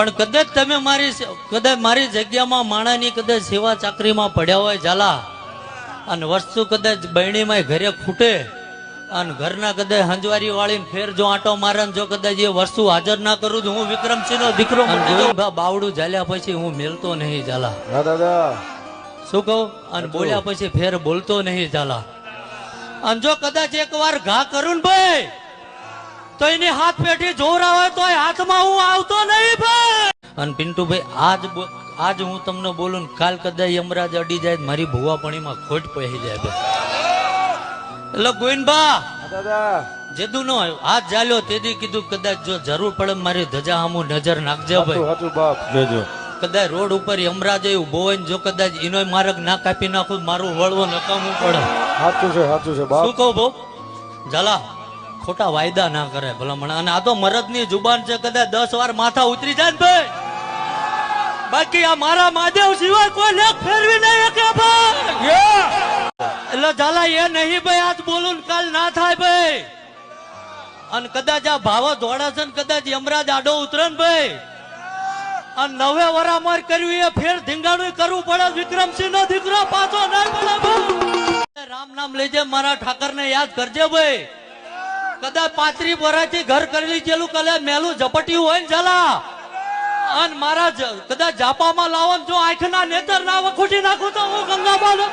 પણ કદાચ તમે મારી કદાચ મારી જગ્યામાં માણાની કદાચ સેવા ચાકરીમાં પડ્યા હોય ઝાલા અને વસ્તુ કદાચ બહેણીમાં ઘરે ખૂટે અને ઘરના કદાચ હંજવારી વાળીને ફેર જો આંટો મારે જો કદાચ એ વસ્તુ હાજર ના કરું તો હું વિક્રમસિંહ નો દીકરો બાવડું ઝાલ્યા પછી હું મેલતો નહીં ઝાલા. દાદા શું કહું? અને બોલ્યા પછી ફેર બોલતો નહીં ઝાલા. અને જો કદાચ એક વાર ઘા કરું ને ભાઈ તો એની હાથ પેઠી જોર આવે તો હાથમાં હું આવતો નહીં ભાઈ. અને પિન્ટુભાઈ આજ આજ હું તમને બોલું ને કાલ કદાચ યમરાજ અડી જાય મારી ભુવાપણીમાં ખોટ પહેરી જાય એટલે ગોવિંદભા દાદા જેદુ નો હાથ જાલ્યો તેથી કીધું કદાચ જો જરૂર પડે મારી ધજા સામું નજર નાખજે ભાઈ. બાપ. જોજો કદાચ રોડ ઉપર યમરાજ ઊભો હોય ને જો કદાચ એનો માર્ગ ના કાપી નાખું મારું વળવો નકામું પડે. સાચું છે સાચું છે બાપ. શું કહું બહુ જલા ખોટા વાયદા ના કરે ભલામણ. અને આ તો મરદની જુબાન છે કદાચ દસ વાર માથા ઉતરી જાય ને ભાઈ. બાકી આ મારા મહાદેવ સિવાય કોઈ લેખ ફેરવી નહીં શકે ભાઈ. એટલે ઝાલા એ નહીં ભાઈ આજ બોલું ને કાલ ના થાય ભાઈ. અને કદાચ આ ભાવો છે ને કદાચ યમરાજ આડો ઉતરે ને ભાઈ. અને નવે વરામર કર્યું એ ફેર ધીંગાણું કરવું પડે વિક્રમસિંહ નો દીકરો પાછો નહીં પડે રામ નામ લેજે મારા ઠાકર ને યાદ કરજે ભાઈ. કદાચ પાંત્રી વર્ષથી ઘર કરી ચેલું કલે મેલું ઝપટ્યું હોય ને જલા અને મહારાજ કદાચ જાપામાં લાવો જો આંખના નેતર ના વખોટી નાખું તો હું ગંગાબા નો.